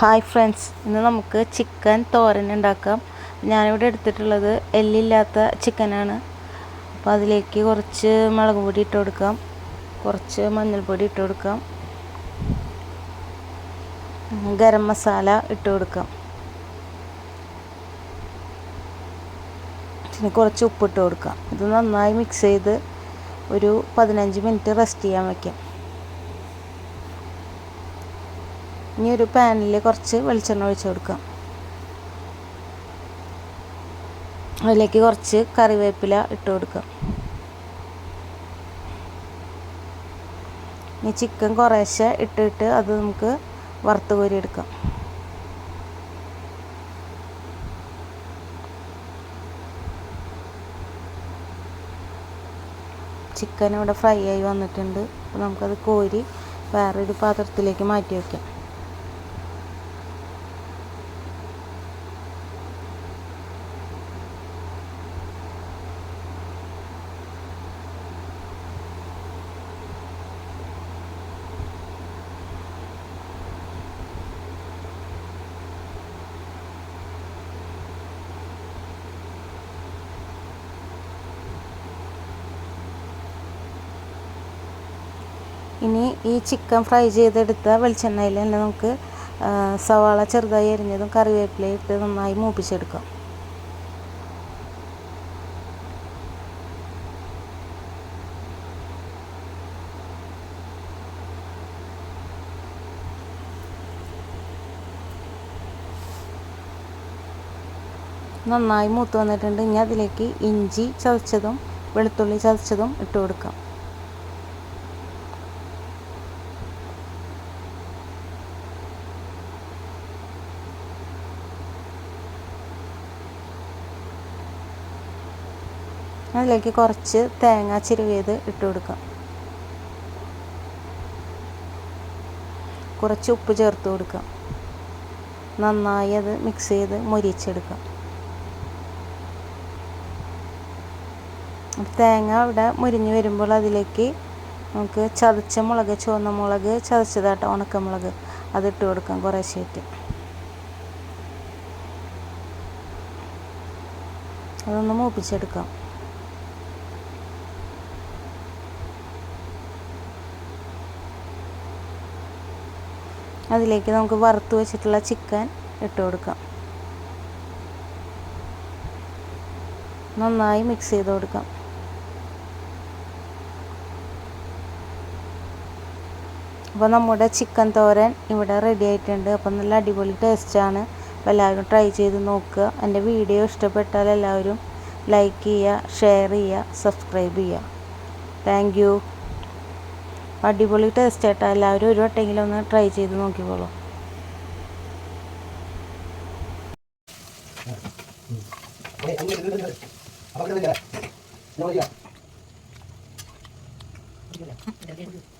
Hi friends ഇന്ന് നമുക്ക് chicken തോരൻ ഉണ്ടാക്കാം. ഞാനിവിടെ എടുത്തിട്ടുള്ളത് എല്ലില്ലാത്ത ചിക്കനാണ് അപ്പോൾ അതിലേക്ക് കുറച്ച് മുളക് പൊടി ഇട്ട് കൊടുക്കാം. കുറച്ച് മഞ്ഞൾപ്പൊടി ഇട്ട് കൊടുക്കാം. ഗരം മസാല ഇട്ട് കൊടുക്കാം. പിന്നെ കുറച്ച് ഉപ്പിട്ട് കൊടുക്കാം. ഇത് നന്നായി മിക്സ് ചെയ്ത് ഒരു പതിനഞ്ച് മിനിറ്റ് റെസ്റ്റ് ചെയ്യാൻ വയ്ക്കാം ഇനി ഒരു പാനിൽ കുറച്ച് വെളിച്ചെണ്ണ ഒഴിച്ച് കൊടുക്കാം അതിലേക്ക് കുറച്ച് കറിവേപ്പില ഇട്ട് കൊടുക്കാം ഇനി ചിക്കൻ കുറേശ്ശെ ഇട്ടിട്ട് അത് നമുക്ക് വറുത്ത് കോരി എടുക്കാം. ചിക്കൻ ഇവിടെ ഫ്രൈ ആയി വന്നിട്ടുണ്ട്. അപ്പോൾ നമുക്കത് കോരി വേറൊരു പാത്രത്തിലേക്ക് മാറ്റി വയ്ക്കാം. ഇനി ഈ ചിക്കൻ ഫ്രൈ ചെയ്തെടുത്ത വെളിച്ചെണ്ണയിൽ തന്നെ നമുക്ക് സവാള ചെറുതായി അരിഞ്ഞതും കറിവേപ്പിലയും ഇട്ട് നന്നായി മൂപ്പിച്ചെടുക്കാം. നന്നായി മൂത്ത് വന്നിട്ടുണ്ട്. ഇനി അതിലേക്ക് ഇഞ്ചി ചതച്ചതും വെളുത്തുള്ളി ചതച്ചതും ഇട്ട് കൊടുക്കാം. അതിലേക്ക് കുറച്ച് തേങ്ങ ചിരുവിയത് ഇട്ട് കൊടുക്കാം കുറച്ച് ഉപ്പ് ചേർത്ത് കൊടുക്കാം നന്നായി അത് മിക്സ് ചെയ്ത് മൊരിച്ചെടുക്കാം തേങ്ങ അവിടെ മുരിഞ്ഞ് വരുമ്പോൾ അതിലേക്ക് നമുക്ക് ചതച്ച മുളക് ചുവന്ന മുളക് ചതച്ചതാട്ടോ ഉണക്കമുളക് അതിട്ട് കൊടുക്കാം കുറേശ്ശേറ്റ് അതൊന്ന് മൂപ്പിച്ചെടുക്കാം. അതിലേക്ക് നമുക്ക് വറുത്ത് വെച്ചിട്ടുള്ള ചിക്കൻ ഇട്ട് കൊടുക്കാം. നന്നായി മിക്സ് ചെയ്ത് കൊടുക്കാം. അപ്പോൾ നമ്മുടെ ചിക്കൻ തോരൻ ഇവിടെ റെഡി ആയിട്ടുണ്ട്. അപ്പം നല്ല അടിപൊളി ടേസ്റ്റാണ് അപ്പോൾ എല്ലാവരും ട്രൈ ചെയ്ത് നോക്കുക. എന്റെ വീഡിയോ ഇഷ്ടപ്പെട്ടാൽ എല്ലാവരും ലൈക്ക് ചെയ്യുക ഷെയർ ചെയ്യുക സബ്സ്ക്രൈബ് ചെയ്യുക. താങ്ക് അടിപൊളി ടേസ്റ്റ് ആയിട്ടാ എല്ലാവരും ഒരു വട്ടെങ്കിലും ഒന്ന് ട്രൈ ചെയ്ത് നോക്കിക്കോളൂ. Thank you.